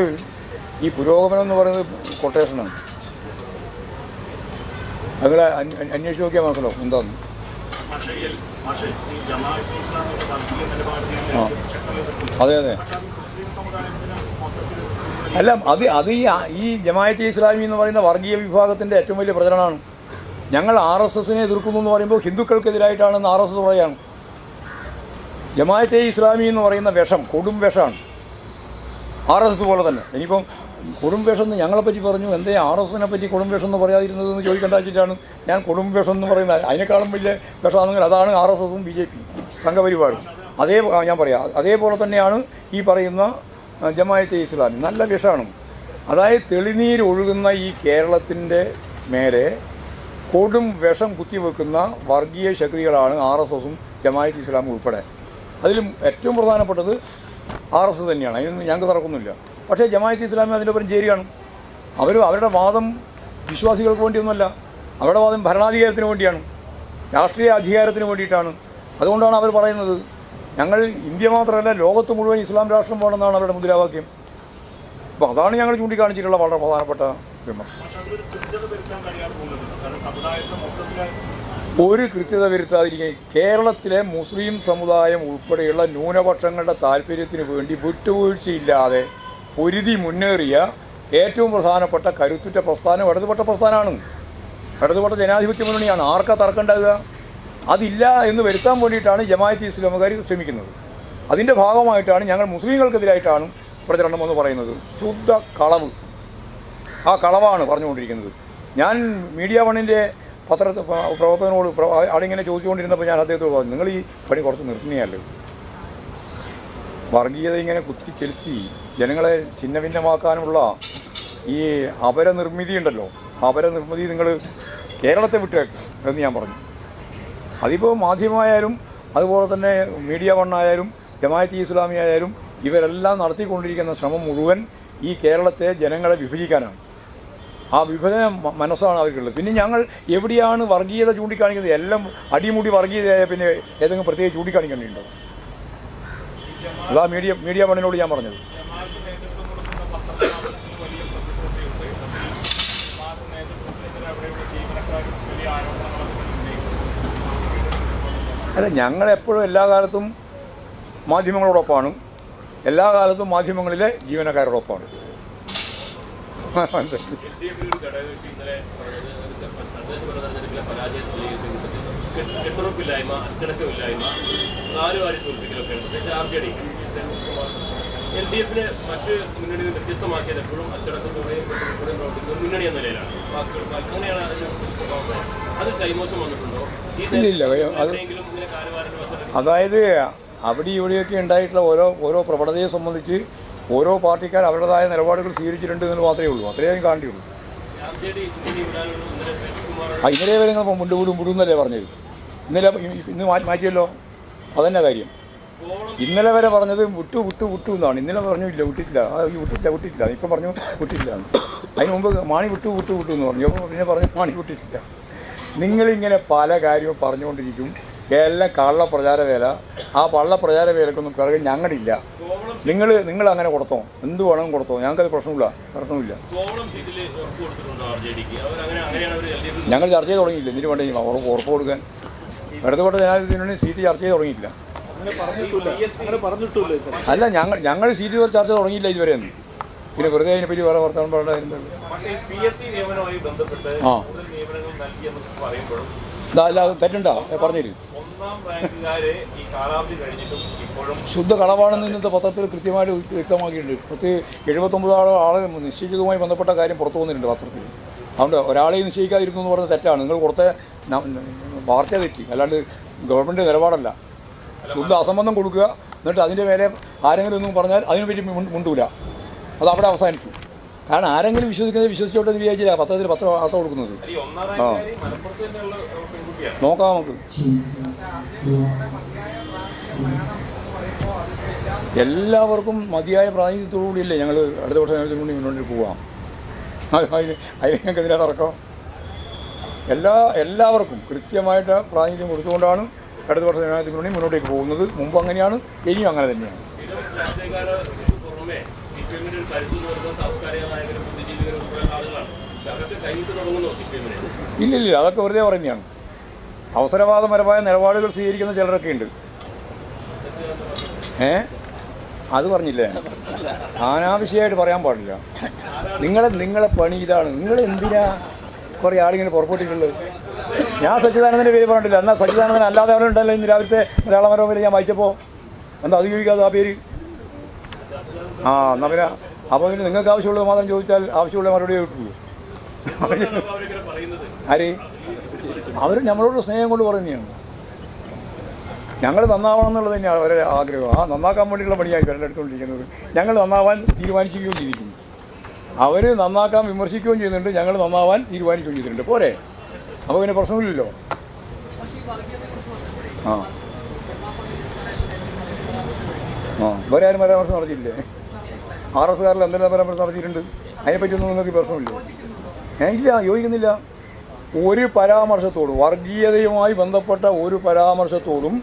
ഈ പുരോഗമനം എന്ന് പറയുന്നത് കൊട്ടേഷനാണ് അതുങ്ങളെ അന്വേഷിച്ച് നോക്കിയാൽ മനസ്സിലാവും എന്താന്ന്? ആ. അതെ അതെ. അല്ല അത് അത് ഈ ഈ ജമായത്തെ ഇസ്ലാമി എന്ന് പറയുന്ന വർഗീയ വിഭാഗത്തിന്റെ ഏറ്റവും വലിയ പ്രചരണമാണ്. ഞങ്ങൾ ആർ എസ് എസിനെ എതിർക്കുന്നു എന്ന് പറയുമ്പോൾ ഹിന്ദുക്കൾക്കെതിരായിട്ടാണെന്ന് ആർ എസ് എസ് പറയുകയാണ് ജമായത്തെ ഇസ്ലാമി എന്ന് പറയുന്ന വിഷം കൊടും വിഷമാണ് ആർ എസ് എസ് പോലെ തന്നെ. ഇനിയിപ്പം കൊടും വേഷം എന്ന് ഞങ്ങളെപ്പറ്റി പറഞ്ഞു. എന്തേ ആർ എസ് എസിനെ പറ്റി കുടുംബേഷം എന്ന് പറയാതിരുന്നത് എന്ന് ചോദിക്കേണ്ട വെച്ചിട്ടാണ് ഞാൻ കുടുംബേഷം എന്ന് പറയുന്നത്. അതിനേക്കാളും വലിയ വിഷമാണെങ്കിൽ അതാണ് ആർ എസ് എസും ബി ജെ പി സംഘപരിവാറും. അതേ ഞാൻ പറയാം. അതേപോലെ തന്നെയാണ് ഈ പറയുന്ന ജമായത്തെ ഇസ്ലാമി. നല്ല വിഷമാണ്. അതായത് തെളിനീര് ഒഴുകുന്ന ഈ കേരളത്തിന്റെ മേലെ കൊടും വിഷം കുത്തിവെക്കുന്ന വർഗീയ ശക്തികളാണ് ആർ എസ് എസും ജമായത്ത് ഇസ്ലാമും ഉൾപ്പെടെ. അതിലും ഏറ്റവും പ്രധാനപ്പെട്ടത് ആർ എസ് തന്നെയാണ്. അതിനൊന്നും ഞങ്ങൾക്ക് തറക്കൊന്നുമില്ല പക്ഷേ ജമാഅത്ത് ഇസ്ലാമി അതിന്റെ ഒപ്പം ചേരുകയാണ് അവർ അവരുടെ വാദം വിശ്വാസികൾക്ക് വേണ്ടിയൊന്നുമല്ല അവരുടെ വാദം ഭരണാധികാരത്തിന് വേണ്ടിയാണ് രാഷ്ട്രീയ അധികാരത്തിന് വേണ്ടിയിട്ടാണ്. അതുകൊണ്ടാണ് അവർ പറയുന്നത് ഞങ്ങൾ ഇന്ത്യ മാത്രമല്ല ലോകത്ത് മുഴുവൻ ഇസ്ലാം രാഷ്ട്രം വേണമെന്നാണ് അവരുടെ മുദ്രാവാക്യം. അപ്പോൾ അതാണ് ഞങ്ങൾ ചൂണ്ടിക്കാണിച്ചിട്ടുള്ള വളരെ പ്രധാനപ്പെട്ട വിമർശനം. ഒരു കൃത്യത വരുത്താതിരിക്കുക കേരളത്തിലെ മുസ്ലിം സമുദായം ഉൾപ്പെടെയുള്ള ന്യൂനപക്ഷങ്ങളുടെ താല്പര്യത്തിന് വേണ്ടി വിട്ടുവീഴ്ചയില്ലാതെ പൊരുതി മുന്നേറിയ ഏറ്റവും പ്രധാനപ്പെട്ട കരുത്തുറ്റ പ്രസ്ഥാനം ഇടതുപെട്ട പ്രസ്ഥാനമാണ്. ഇടതുപെട്ട ജനാധിപത്യ മുന്നണിയാണ്. ആർക്കാ തർക്കമുണ്ടാകുക അതില്ല എന്ന് വരുത്താൻ വേണ്ടിയിട്ടാണ് ജമാഅത്ത് ഇസ്ലാമുകാർ ശ്രമിക്കുന്നത്. അതിന്റെ ഭാഗമായിട്ടാണ് ഞങ്ങൾ മുസ്ലിങ്ങൾക്കെതിരായിട്ടാണ് പ്രചരണം എന്ന് പറയുന്നത്. ശുദ്ധ കളവ്. ആ കളവാണ് പറഞ്ഞുകൊണ്ടിരിക്കുന്നത്. ഞാൻ മീഡിയ വണ്ണിന്റെ പത്ര പ്രവർത്തകനോട് പ്ര- ആളിങ്ങനെ ചോദിച്ചുകൊണ്ടിരുന്നപ്പോൾ ഞാൻ അദ്ദേഹത്തോട് പറഞ്ഞു നിങ്ങൾ ഈ പണി കുറച്ച് നിർത്തുന്നതല്ലേ? വർഗീയത ഇങ്ങനെ കുത്തിച്ചെലുത്തി ജനങ്ങളെ ഛിന്ന ഭിന്നമാക്കാനുള്ള ഈ അപരനിർമ്മിതി ഉണ്ടല്ലോ. അപരനിർമ്മിതി നിങ്ങൾ കേരളത്തെ വിട്ടേക്ക് എന്ന് ഞാൻ പറഞ്ഞു. അതിപ്പോൾ മാധ്യമമായാലും അതുപോലെ തന്നെ മീഡിയ വണ്ണായാലും ജമാഅത്ത് ഇസ്ലാമി ആയാലും ഇവരെല്ലാം നടത്തിക്കൊണ്ടിരിക്കുന്ന ശ്രമം മുഴുവൻ ഈ കേരളത്തെ ജനങ്ങളെ വിഭജിക്കാനാണ്. ആ വിഭജന മനസ്സാണ് അവർക്കുള്ളത്. പിന്നെ ഞങ്ങൾ എവിടെയാണ് വർഗീയത ചൂണ്ടിക്കാണിക്കുന്നത്? എല്ലാം അടിമുടി വർഗീയതയായ പിന്നെ ഏതെങ്കിലും പ്രത്യേകിച്ച് ചൂണ്ടിക്കാണിക്കേണ്ടിയുണ്ടോ അതാ മീഡിയ മീഡിയ വണ്ണിനോട് ഞാൻ പറഞ്ഞത്. അല്ല ഞങ്ങളെപ്പോഴും എല്ലാ കാലത്തും മാധ്യമങ്ങളോടൊപ്പമാണ്. എല്ലാ കാലത്തും മാധ്യമങ്ങളിലെ ജീവനക്കാരോടൊപ്പമാണ്. എൽ കെട്ടുറപ്പില്ലായ്മ അച്ചടക്കമില്ലായ്മ നാലുവാരി തോൽപ്പിക്കലൊക്കെ ഉണ്ട് പ്രത്യേകിച്ച് R J D L D എഫിനെ മറ്റ് മുന്നണികൾ വ്യത്യസ്തമാക്കിയത് എപ്പോഴും അച്ചടക്കത്തോടെയും കെട്ടുറപ്പോടെയും പ്രവർത്തിക്കുന്ന മുന്നണി എന്ന നിലയിലാണ്. വാക്കുകൾ അങ്ങനെയാണ് അത് കൈമോശം വന്നിട്ടുണ്ടോ? അതായത് അവിടെ ഇവിടെയൊക്കെ ഉണ്ടായിട്ടുള്ള ഓരോ ഓരോ പ്രവണതയെ സംബന്ധിച്ച് ഓരോ പാർട്ടിക്കാർ അവരുടേതായ നിലപാടുകൾ സ്വീകരിച്ചിട്ടുണ്ട് എന്ന് മാത്രമേ ഉള്ളൂ. അത്രയും ഞാൻ ആ ഇന്നലെ വരെ നിങ്ങൾ മുണ്ട് വിടും മുടുന്നല്ലേ പറഞ്ഞത്? ഇന്നലെ ഇന്ന് മാറ്റിയല്ലോ? അതന്നെ കാര്യം. ഇന്നലെ വരെ പറഞ്ഞത് വിട്ടു വിട്ടു വിട്ടു എന്നാണ്. ഇന്നലെ പറഞ്ഞു ഇല്ല വിട്ടിട്ടില്ല ആ ഈ വിട്ടിട്ടില്ല വിട്ടിട്ടില്ല ഇപ്പം പറഞ്ഞു വിട്ടിട്ടില്ല. അതിന് മുമ്പ് മാണി വിട്ടു വിട്ടു വിട്ടു എന്ന് പറഞ്ഞു. അപ്പോൾ പിന്നെ പറഞ്ഞു മാണി വിട്ടിട്ടില്ല നിങ്ങളിങ്ങനെ പല കാര്യവും പറഞ്ഞുകൊണ്ടിരിക്കും. എല്ലാം കള്ള പ്രചാരവേല. ആ പള്ള പ്രചാരവേലക്കൊന്നും പിറകെ ഞങ്ങളില്ല. നിങ്ങൾ നിങ്ങൾ അങ്ങനെ കൊടുത്തോ? എന്ത് വേണമെങ്കിലും കൊടുത്തോ? ഞങ്ങൾക്കത് പ്രശ്നമില്ല. പ്രശ്നമില്ല. ഞങ്ങൾ ചർച്ച ചെയ്ത് തുടങ്ങിയില്ല ഇതിന് വേണ്ടി ഉറപ്പ് ഉറപ്പ് കൊടുക്കാൻ? ഇടതുപെട്ട ജനാധിപത്യത്തിന് സീറ്റ് ചർച്ച ചെയ്ത് തുടങ്ങിയിട്ടില്ല. അല്ല ഞങ്ങൾ ഞങ്ങൾ സീറ്റ് ചർച്ച തുടങ്ങിയില്ല ഇതുവരെ ഒന്നും. പിന്നെ വെറുതെ അതിനെപ്പറ്റി വേറെ വർത്തമാനം പറയേണ്ടത് പക്ഷേ പി എസ് സി നിയമനവുമായി ബന്ധപ്പെട്ട് ആ. അല്ല തെറ്റുണ്ടോ. പറഞ്ഞില്ല ശുദ്ധ കളവാണെന്ന് ഇന്നത്തെ പത്രത്തിൽ കൃത്യമായിട്ട് വ്യക്തമാക്കിയിട്ടുണ്ട്. പത്ത് എഴുപത്തൊമ്പത് ആൾ ആളെ നിശ്ചയിച്ചതുമായി ബന്ധപ്പെട്ട കാര്യം പുറത്തു വന്നിട്ടുണ്ട് പത്രത്തിൽ. അതുകൊണ്ട് ഒരാളെയും നിശ്ചയിക്കാതിരുന്നു എന്ന് പറഞ്ഞ തെറ്റാണ്. നിങ്ങൾ ന- വാർത്ത തെറ്റി. അല്ലാണ്ട് ഗവൺമെന്റ് നിലപാടല്ല. ശുദ്ധ അസംബന്ധം കൊടുക്കുക. എന്നിട്ട് അതിന്റെ മേലെ ആരെങ്കിലും ഒന്നും പറഞ്ഞാൽ അതിനെപ്പറ്റി മുണ്ടൂല. അത് അവിടെ അവസാനിച്ചു കാരണം ആരെങ്കിലും വിശ്വസിക്കുന്നത് വിശ്വസിച്ചോട്ടെ എന്ന് വിചാരിച്ചില്ല. പത്രത്തിൽ പത്രം വാർത്ത കൊടുക്കുന്നത്. ആ നോക്കാം നമുക്ക്. എല്ലാവർക്കും മതിയായ പ്രാതിനിധ്യത്തോടുകൂടിയല്ലേ ഞങ്ങൾ അടുത്ത വർഷം ഞങ്ങൾ കൂടി മുന്നോട്ട് പോവാം. അത് അതിന് അതിന് ഞങ്ങൾക്ക് എന്തിനാ തർക്കം? എല്ലാ എല്ലാവർക്കും കൃത്യമായിട്ട് പ്രാതിനിധ്യം കൊടുത്തുകൊണ്ടാണ് അടുത്ത വർഷം മുന്നണി മുന്നോട്ടേക്ക് പോകുന്നത്. മുമ്പ് അങ്ങനെയാണ് ഇനിയും അങ്ങനെ തന്നെയാണ് സ്ഥിരം രാഷ്ട്രീയക്കാർക്ക് പുറമെ സി പി എമ്മിന്റെ ഒരു കരുത്ത് പക്ഷെ അതൊക്കെ ഇല്ലില്ല അതൊക്കെ വെറുതെ പറഞ്ഞാണ് അവസരവാദപരമായ നിലപാടുകൾ സ്വീകരിക്കുന്ന ചിലരൊക്കെ ഉണ്ട്. ഏ? അത് പറഞ്ഞില്ലേ? അനാവശ്യമായിട്ട് പറയാൻ പാടില്ല. നിങ്ങളെ നിങ്ങളെ പണി ഇതാണ്. നിങ്ങൾ എന്തിനാ കുറേ ആളിങ്ങനെ പുറപ്പെട്ടിട്ടുള്ളത്? ഞാൻ സച്ചിദാനന്ദന്റെ പേര് പറഞ്ഞിട്ടില്ല. എന്നാൽ സച്ചിദാനന്ദൻ അല്ലാതെ അവിടെ ഉണ്ടല്ലോ ഇന്ന് രാവിലത്തെ മലയാള മനോരമയിൽ ഞാൻ വായിച്ചപ്പോൾ എന്താ അത് ചോദിക്കാതെ ആ പേര്? ആ എന്നാൽ പിന്നെ അപ്പോൾ പിന്നെ നിങ്ങൾക്ക് ആവശ്യമുള്ളത് മാത്രം ചോദിച്ചാൽ ആവശ്യമുള്ള മറുപടി കിട്ടുള്ളൂ. ആര്? അവർ നമ്മളോട് സ്നേഹം കൊണ്ട് പറയുന്നതാണ്. ഞങ്ങൾ നന്നാവണം എന്നുള്ളത് തന്നെയാണ് അവരുടെ ആഗ്രഹം. ആ നന്നാക്കാൻ വേണ്ടിയുള്ള പണിയായി എടുത്തുകൊണ്ടിരിക്കുന്നത് ഞങ്ങൾ നന്നാവാൻ തീരുമാനിക്കുകയും ചെയ്തിരിക്കുന്നു. അവർ നന്നാക്കാൻ വിമർശിക്കുകയും ചെയ്യുന്നുണ്ട്. ഞങ്ങൾ നന്നാവാൻ തീരുമാനിക്കുകയും ചെയ്തിട്ടുണ്ട്. പോരെ. അപ്പോൾ പിന്നെ പ്രശ്നമില്ലല്ലോ. ആ. ആ. വേറെ ആരും പരാമർശം നടത്തിയില്ലേ ആർ എസ് കാരിൽ എന്തെല്ലാം പരാമർശം നടത്തിയിട്ടുണ്ട്? അതിനെപ്പറ്റിയൊന്നും നിങ്ങൾക്ക് പ്രശ്നമില്ല. ഇല്ല യോജിക്കുന്നില്ല. ഒരു പരാമർശത്തോടും വർഗീയതയുമായി ബന്ധപ്പെട്ട ഒരു പരാമർശത്തോടും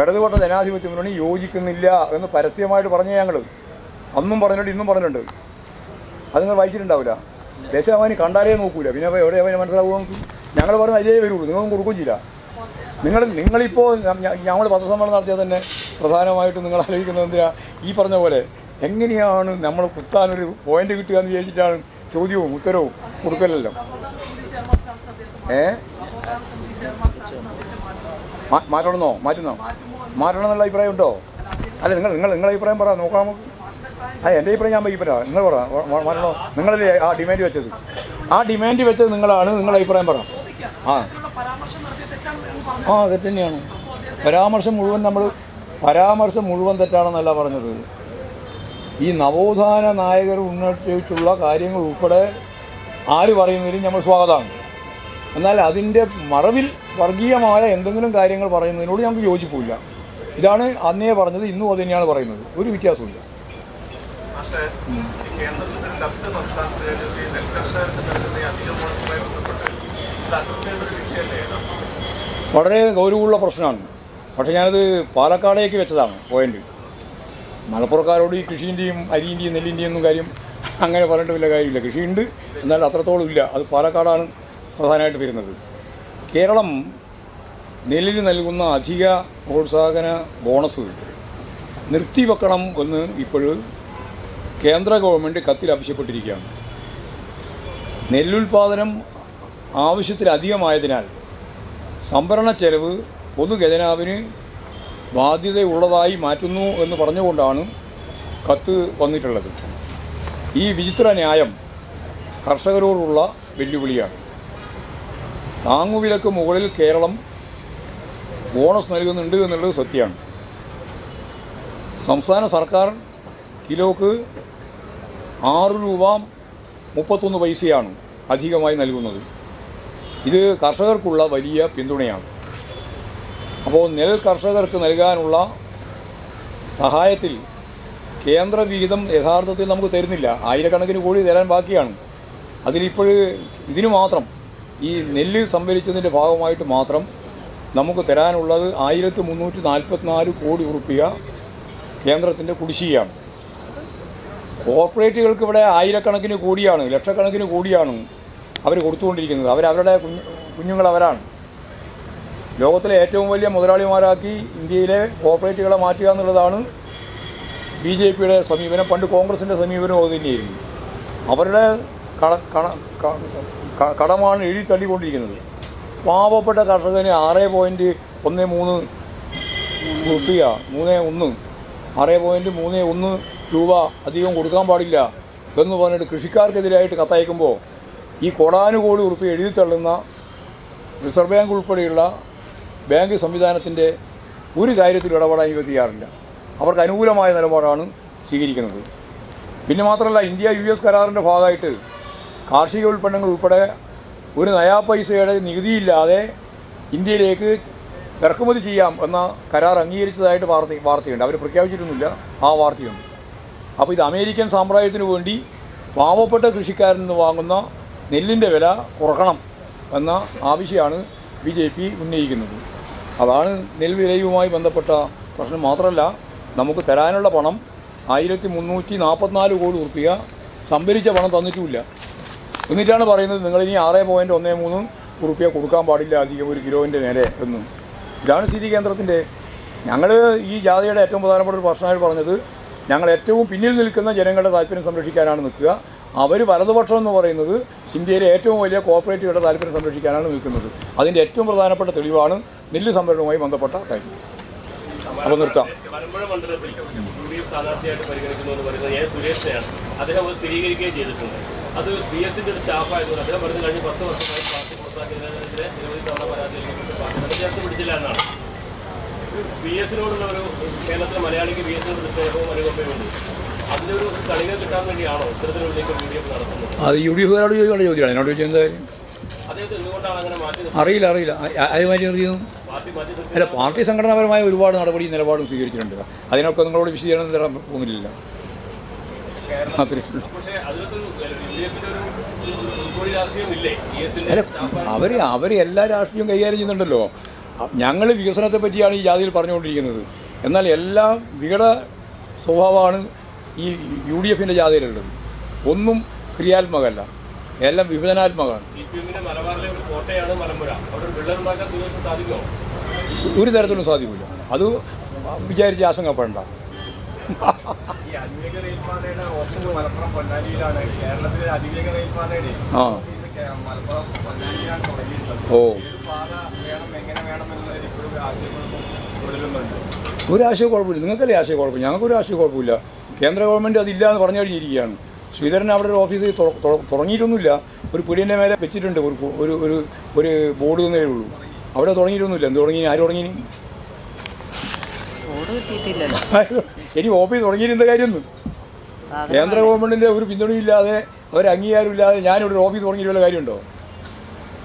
ഇടതുപക്ഷ ജനാധിപത്യ മുന്നണി യോജിക്കുന്നില്ല എന്ന് പരസ്യമായിട്ട് പറഞ്ഞ ഞങ്ങൾ അന്നും പറഞ്ഞിട്ടുണ്ട് ഇന്നും പറഞ്ഞിട്ടുണ്ട്. അത് നിങ്ങൾ വായിച്ചിട്ടുണ്ടാവില്ല. ദേശാഭിമാനി കണ്ടാലേ നോക്കൂല. പിന്നെ എവിടെ അവന് മനസ്സിലാവുക നമുക്ക്? ഞങ്ങൾ പറഞ്ഞ അജയേ വരുള്ളൂ. നിങ്ങളൊന്നും കൊടുക്കുകയും ചെയ്യില്ല. നിങ്ങൾ നിങ്ങളിപ്പോൾ ഞങ്ങൾ പത്രസമ്മേളനം നടത്തിയാൽ തന്നെ പ്രധാനമായിട്ടും നിങ്ങൾ ആലോചിക്കുന്നത് എന്തിനാ? ഈ പറഞ്ഞ പോലെ എങ്ങനെയാണ് നമ്മൾ കുത്താനൊരു പോയിന്റ് കിട്ടുക എന്ന് വിചാരിച്ചിട്ടാണ് ചോദ്യവും ഉത്തരവും കൊടുക്കലല്ലോ? ഏ? മാറ്റണമെന്നോ മാറ്റുന്നോ മാറ്റണം? എന്നുള്ള അഭിപ്രായം ഉണ്ടോ അല്ല നിങ്ങൾ നിങ്ങൾ നിങ്ങളുടെ അഭിപ്രായം പറ നോക്കാം നമുക്ക്. ആ എന്റെ അഭിപ്രായം ഞാൻ അഭിപ്രായം നിങ്ങൾ പറ മാറ്റണോ? നിങ്ങളല്ലേ ആ ഡിമാൻഡ് വെച്ചത്. ആ ഡിമാൻഡ് വെച്ചത് നിങ്ങളാണ് നിങ്ങളുടെ അഭിപ്രായം പറ. ആ. ആ അത് തന്നെയാണ് പരാമർശം മുഴുവൻ നമ്മൾ പരാമർശം മുഴുവൻ തെറ്റാണെന്നല്ല പറഞ്ഞത്. ഈ നവോത്ഥാന നായകർ ഉന്നയിച്ചുള്ള കാര്യങ്ങൾ ഉൾപ്പെടെ ആര് പറയുന്നതിലും നമ്മൾ സ്വാഗതമാണ്. എന്നാൽ അതിന്റെ മറവിൽ വർഗീയമായ എന്തെങ്കിലും കാര്യങ്ങൾ പറയുന്നതിനോട് ഞങ്ങൾക്ക് യോജിപ്പില്ല. ഇതാണ് അന്നേ പറഞ്ഞത് ഇന്നും അത് തന്നെയാണ് പറയുന്നത്. ഒരു വ്യത്യാസമില്ല? വളരെ ഗൗരവമുള്ള പ്രശ്നമാണ്. പക്ഷേ ഞാനത് പാലക്കാടേക്ക് വെച്ചതാണ് പോയിന്റ്. മലപ്പുറക്കാരോട് ഈ കൃഷീന്റെയും അരിന്റെയും നെല്ലിന്റെയും ഒന്നും കാര്യം അങ്ങനെ പറഞ്ഞിട്ട് വലിയ കാര്യമില്ല. കൃഷിയുണ്ട് എന്നാൽ അത്രത്തോളം ഇല്ല. അത് പാലക്കാടാണ് പ്രധാനമായിട്ട് വരുന്നത്. കേരളം നെല്ലിന് നൽകുന്ന അധിക പ്രോത്സാഹന ബോണസ് നിർത്തിവെക്കണം എന്ന് ഇപ്പോൾ കേന്ദ്ര ഗവൺമെന്റ് കത്തിൽ ആവശ്യപ്പെട്ടിരിക്കുകയാണ്. നെല്ലുൽപാദനം ആവശ്യത്തിലധികമായതിനാൽ സംഭരണ ചെലവ് പൊതുഖജനാവിന് ബാധ്യതയുള്ളതായി മാറ്റുന്നു എന്ന് പറഞ്ഞുകൊണ്ടാണ് കത്ത് വന്നിട്ടുള്ളത്. ഈ വിചിത്ര ന്യായം കർഷകരോടുള്ള വെല്ലുവിളിയാണ്. താങ്ങുവിലക്ക് മുകളിൽ കേരളം ബോണസ് നൽകുന്നുണ്ട് എന്നുള്ളത് സത്യമാണ്. സംസ്ഥാന സർക്കാർ കിലോക്ക് ആറ് രൂപ മുപ്പത്തൊന്ന് പൈസയാണ് അധികമായി നൽകുന്നത്. ഇത് കർഷകർക്കുള്ള വലിയ പിന്തുണയാണ്. അപ്പോൾ നെൽ കർഷകർക്ക് നൽകാനുള്ള സഹായത്തിൽ കേന്ദ്ര വിഹിതം യഥാർത്ഥത്തിൽ നമുക്ക് തരുന്നില്ല. ആയിരക്കണക്കിന് കോടി തരാൻ ബാക്കിയാണ്. അതിലിപ്പോൾ ഇതിനു മാത്രം ഈ നെല്ല് സംഭരിച്ചതിന്റെ ഭാഗമായിട്ട് മാത്രം നമുക്ക് തരാനുള്ളത് ആയിരത്തി മുന്നൂറ്റി നാൽപ്പത്തിനാല് കോടി ഉറുപ്പിക കേന്ദ്രത്തിന്റെ കുടിശ്ശികയാണ്. കോർപ്പറേറ്റുകൾക്ക് ഇവിടെ ആയിരക്കണക്കിന് കോടിയാണ് ലക്ഷക്കണക്കിന് കോടിയാണ് അവർ കൊടുത്തുകൊണ്ടിരിക്കുന്നത്. അവരവരുടെ കുഞ്ഞു കുഞ്ഞുങ്ങൾ അവരാണ്. ലോകത്തിലെ ഏറ്റവും വലിയ മുതലാളിമാരാക്കി ഇന്ത്യയിലെ കോർപ്പറേറ്റുകളെ മാറ്റുക എന്നുള്ളതാണ് ബി ജെ പിയുടെ സമീപനം പണ്ട് കോൺഗ്രസിന്റെ സമീപനം അത് തന്നെയായിരുന്നു. അവരുടെ കട കണ ക- ക- കടമാണ് എഴുതി തള്ളിക്കൊണ്ടിരിക്കുന്നത്. പാവപ്പെട്ട കർഷകന് ആറ് പോയിന്റ് ഒന്ന് മൂന്ന് റുപ്യ മൂന്ന് ഒന്ന് ആറ് പോയിന്റ് മൂന്ന് ഒന്ന് രൂപ അധികം കൊടുക്കാൻ പാടില്ല എന്ന് പറഞ്ഞിട്ട് കൃഷിക്കാർക്കെതിരായിട്ട് കത്തയക്കുമ്പോൾ ഈ കോടാനുകോടി ഉറുപ്പ്യ എഴുതി തള്ളുന്ന റിസർവ് ബാങ്ക് ഉൾപ്പെടെയുള്ള ബാങ്ക് സംവിധാനത്തിന്റെ ഒരു കാര്യത്തിൽ ഇടപെടാൻ ഇവർ ചെയ്യാറില്ല അവർക്ക് അനുകൂലമായ നിലപാടാണ് സ്വീകരിക്കുന്നത്. പിന്നെ മാത്രമല്ല ഇന്ത്യ യു എസ് കരാറിന്റെ ഭാഗമായിട്ട് കാർഷിക ഉൽപ്പന്നങ്ങൾ ഉൾപ്പെടെ ഒരു നയാ പൈസയുടെ നികുതിയില്ലാതെ ഇന്ത്യയിലേക്ക് ഇറക്കുമതി ചെയ്യാം എന്ന കരാർ അംഗീകരിച്ചതായിട്ട് വാർത്ത വാർത്തയുണ്ട്. അവർ പ്രഖ്യാപിച്ചിട്ടൊന്നുമില്ല. ആ വാർത്തയുണ്ട്. അപ്പോൾ ഇത് അമേരിക്കൻ സാമ്രാജ്യത്തിന് വേണ്ടി പാവപ്പെട്ട കൃഷിക്കാരിൽ നിന്ന് വാങ്ങുന്ന നെല്ലിന്റെ വില കുറക്കണം എന്ന ആവശ്യമാണ് ബി ജെ പി ഉന്നയിക്കുന്നത്. അതാണ് നെൽവിലയുമായി ബന്ധപ്പെട്ട പ്രശ്നം. മാത്രമല്ല നമുക്ക് തരാനുള്ള പണം ആയിരത്തി മുന്നൂറ്റി നാൽപ്പത്തിനാല് കോടി ഉറുപ്പിക സംഭരിച്ച പണം തന്നിട്ടുമില്ല. എന്നിട്ടാണ് പറയുന്നത് നിങ്ങളിനി ആറ് പോയിന്റ് ഒന്ന് മൂന്ന് ഉറുപ്പിക കൊടുക്കാൻ പാടില്ല അധികം ഒരു കിലോവിന്റെ നേരെ എന്ന്. ഇതാണ് സ്ഥിതി കേന്ദ്രത്തിന്റെ ഞങ്ങൾ ഈ ജാഥയുടെ ഏറ്റവും പ്രധാനപ്പെട്ട ഒരു പ്രശ്നമായിട്ട് പറഞ്ഞത് ഞങ്ങൾ ഏറ്റവും പിന്നിൽ നിൽക്കുന്ന ജനങ്ങളുടെ താല്പര്യം സംരക്ഷിക്കാനാണ് നിൽക്കുക. അവർ വലതുപക്ഷം എന്ന് പറയുന്നത് ഇന്ത്യയിലെ ഏറ്റവും വലിയ കോർപ്പറേറ്റുകളുടെ താല്പര്യം സംരക്ഷിക്കാനാണ് നിൽക്കുന്നത്. അതിന്റെ ഏറ്റവും പ്രധാനപ്പെട്ട തെളിവാണ് നെല്ല് സംഭരണവുമായി ബന്ധപ്പെട്ട കാര്യം. അപ്പോൾ നിർത്താം. അത് ബി എസിന്റെ ഒരു അദ്ദേഹം വർഷമായി പിടിച്ചില്ല എന്നാണ്. ബി എസിനോടുള്ള ഒരു കേരളത്തിലെ മലയാളിക്ക് ബി എസിനോട് സ്നേഹവും അനുകമ്പയും അത് യു ഡി എഫുകാരോട് ചോദിക്കേണ്ട ചോദ്യമാണ് എന്നോട് ചോദിച്ചാൽ എന്തായാലും? അറിയില്ല അറിയില്ല. അത് മാറ്റി നിർത്തിയതും? അല്ല പാർട്ടി സംഘടനാപരമായ ഒരുപാട് നടപടി നിലപാടും സ്വീകരിച്ചിട്ടുണ്ട്. അതിനൊക്കെ നിങ്ങളോട് വിശദീകരണം തരാൻ പോകുന്നില്ല അല്ല അവർ അവർ എല്ലാ രാഷ്ട്രീയവും കൈകാര്യം ചെയ്യുന്നുണ്ടല്ലോ. ഞങ്ങൾ വികസനത്തെ പറ്റിയാണ് ഈ ജാതിയിൽ പറഞ്ഞുകൊണ്ടിരിക്കുന്നത്. എന്നാൽ എല്ലാം വികട സ്വഭാവമാണ് ഈ യു ഡി എഫിന്റെ ജാഥയിലുള്ളത്. ഒന്നും ക്രിയാത്മകമല്ല. എല്ലാം വിഭജനാത്മകമാണ്. ഒരു തരത്തിലും സാധിക്കില്ല അത് വിചാരിച്ച് ആശങ്കപ്പെടണ്ട. ഈ അതിവേഗ റെയിൽപാതയുടെ ഓഫീസ് മലപ്പുറം പൊന്നാനിയിലാണ്. കേരളത്തിലെ അതിവേഗ റെയിൽപാതയുടെ ആ. ഓ. ഒരു ആശയ കുഴപ്പമില്ല നിങ്ങൾക്കല്ലേ ആശയ കുഴപ്പം ഞങ്ങൾക്കൊരു ആശയ കുഴപ്പമില്ല കേന്ദ്ര ഗവൺമെന്റ് അതില്ല എന്ന് പറഞ്ഞു കഴിഞ്ഞിരിക്കുകയാണ്. ശ്രീധരൻ അവിടെ ഒരു ഓഫീസ് തുടങ്ങിയിട്ടൊന്നുമില്ല. ഒരു പുലിന്റെ മേലെ വെച്ചിട്ടുണ്ട് ഒരു ഒരു ഒരു ഒരു ബോർഡ് തന്നേ ഉള്ളൂ. അവിടെ തുടങ്ങിയിട്ടൊന്നുമില്ല. എന്ത് തുടങ്ങി? ആര് തുടങ്ങി ഇനി? ഓഫീസ് [laughs] തുടങ്ങിയിട്ടുണ്ട് കാര്യമൊന്നും. കേന്ദ്ര ഗവൺമെന്റിന്റെ ഒരു പിന്തുണയില്ലാതെ ഒരു അംഗീകാരമില്ലാതെ ഞാനിവിടെ ഒരു ഓഫീസ് തുടങ്ങിയിട്ടുള്ള കാര്യമുണ്ടോ?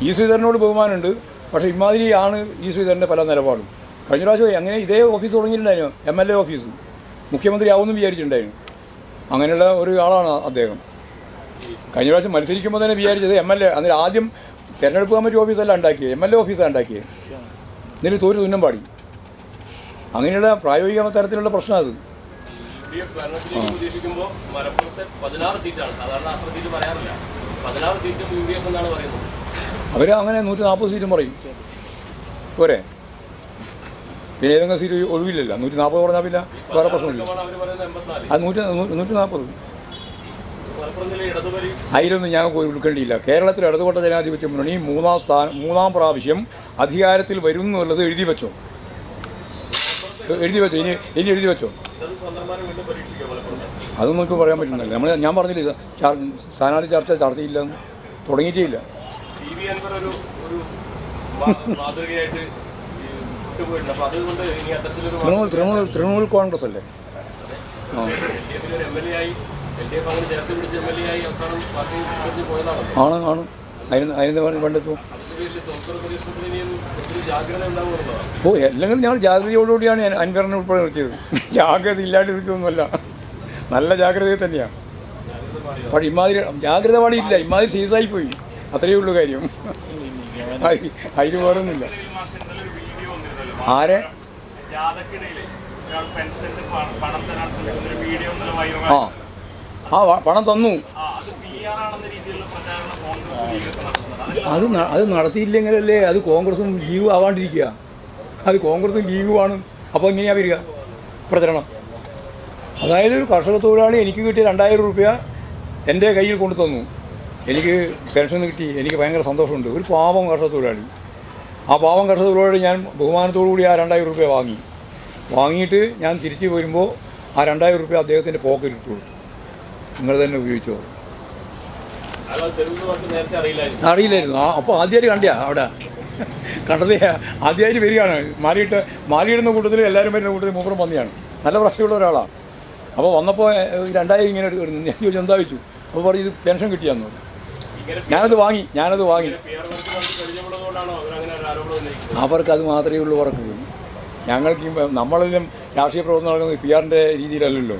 ഈ ശ്രീധരനോട് ബഹുമാനമുണ്ട്. പക്ഷേ ഇമാതിരിയാണ് ഈ ശ്രീധരന്റെ പല നിലപാടും. കഴിഞ്ഞ പ്രാവശ്യം അങ്ങനെ ഇതേ ഓഫീസ് തുടങ്ങിയിട്ടുണ്ടായിരുന്നു? എം എൽ എ ഓഫീസ് മുഖ്യമന്ത്രി ആവുമെന്ന് വിചാരിച്ചിട്ടുണ്ടായിരുന്നു. അങ്ങനെയുള്ള ഒരു ആളാണ് അദ്ദേഹം. കഴിഞ്ഞ പ്രാവശ്യം മത്സരിക്കുമ്പോൾ തന്നെ വിചാരിച്ചത് എം എൽ എ അന്നേരം ആദ്യം തെരഞ്ഞെടുപ്പ് കമ്മിറ്റി ഓഫീസല്ല ഉണ്ടാക്കിയത് എം എൽ എ ഓഫീസാണ് ഉണ്ടാക്കിയത് എന്നിട്ട് തോരു തുന്നം പാടി. അങ്ങനെയുള്ള പ്രായോഗിക തരത്തിലുള്ള പ്രശ്നം അത്. അവർ അങ്ങനെ നൂറ്റി നാൽപ്പത് സീറ്റും പറയും. പോരെ? പിന്നെ ഏതെങ്കിലും സീറ്റ് ഒഴിവില്ലല്ലോ. നൂറ്റി നാൽപ്പത് പറഞ്ഞാൽ പിന്നെ വേറെ പ്രശ്നമില്ല. അത് നൂറ്റി നൂറ്റി നാൽപ്പത്. അതിലൊന്നും ഞങ്ങൾക്ക് ഉൾക്കേണ്ടിയില്ല കേരളത്തിൽ ഇടതുപെട്ട ജനാധിപത്യ മുന്നണി മൂന്നാം സ്ഥാനം മൂന്നാം പ്രാവശ്യം അധികാരത്തിൽ വരും എന്നുള്ളത് എഴുതി വെച്ചോ. എഴുതി വെച്ചോ. ഇനി ഇനി എഴുതി വെച്ചോ. അതൊന്നും നമുക്ക് പറയാൻ പറ്റുന്നില്ല. നമ്മൾ ഞാൻ പറഞ്ഞില്ല സ്ഥാനാർത്ഥി ചർച്ച നടത്തിയില്ല തുടങ്ങിയിട്ടേ ഇല്ല. തൃണമൂൽ തൃണമൂൽ തൃണമൂൽ കോൺഗ്രസ് അല്ലേ? ആണ് ആണ്. അതിന് അതിന് ഉണ്ടാവുമെന്നുള്ളതാണ് ഓ അല്ലെങ്കിൽ ഞങ്ങൾ ജാഗ്രതയോടുകൂടിയാണ് ഞാൻ അൻവറിനെ ഉൾപ്പെടെ നിർത്തിയത് ജാഗ്രത ഇല്ലാണ്ട് നിർത്തിയൊന്നുമല്ല നല്ല ജാഗ്രതയിൽ തന്നെയാണ് പക്ഷേ ഇമാതിരി ജാഗ്രത പാടിയില്ല ഇമാതിരി സീസായി പോയി. അത്രയേ ഉള്ളൂ കാര്യം. അതിന് വേറൊന്നുമില്ല. ആരെ? ആ. ആ പണം തന്നു. അത് അത് നടത്തിയില്ലെങ്കിലല്ലേ അത് കോൺഗ്രസും ലീവ് ആവാണ്ടിരിക്കുക. അത് കോൺഗ്രസും ലീഗുമാണ്. അപ്പോൾ എങ്ങനെയാണ് വരിക? പ്രചരണം. അതായത് ഒരു കർഷക തൊഴിലാളി എനിക്ക് കിട്ടിയ രണ്ടായിരം രൂപ എന്റെ കയ്യിൽ കൊണ്ടു തന്നു എനിക്ക് പെൻഷൻ കിട്ടി. എനിക്ക് ഭയങ്കര സന്തോഷമുണ്ട്. ഒരു പാവം കർഷക തൊഴിലാളി. ആ പാവം കർഷക തൊഴിലാളി ഞാൻ ബഹുമാനത്തോടു കൂടി ആ രണ്ടായിരം രൂപ വാങ്ങി. വാങ്ങിയിട്ട് ഞാൻ തിരിച്ചു വരുമ്പോൾ ആ രണ്ടായിരം രൂപ അദ്ദേഹത്തിന്റെ പോക്കറ്റിൽ ഇട്ടു. നിങ്ങൾ തന്നെ ഉപയോഗിച്ചോ. അറിയില്ലായിരുന്നു. ആ അപ്പോൾ ആദ്യമായിട്ട് കണ്ടിയാ അവിടെ. കണ്ടത് ആദ്യമായിട്ട് വരികയാണ്. മാലിയിട്ട് മാലിയിടുന്ന കൂട്ടത്തിൽ എല്ലാവരും വരുന്ന കൂട്ടത്തിൽ മൂപ്പറും വന്നിയാണ് നല്ല പ്രശ്നമുള്ള ഒരാളാണ് അപ്പോൾ വന്നപ്പോൾ രണ്ടായിരം ഇങ്ങനെ ഞാൻ ചോദിച്ചു എന്താ വെച്ചു? അപ്പോൾ പറഞ്ഞു ഇത് പെൻഷൻ കിട്ടിയാന്ന്. ഞാനത് വാങ്ങി ഞാനത് വാങ്ങി. അവർക്ക് അത് മാത്രമേ ഉള്ളൂ വർക്ക് ഞങ്ങൾക്ക് നമ്മളിലും രാഷ്ട്രീയ പ്രവർത്തനം നടക്കുന്നത് പി ആറിന്റെ രീതിയിലല്ലല്ലോ.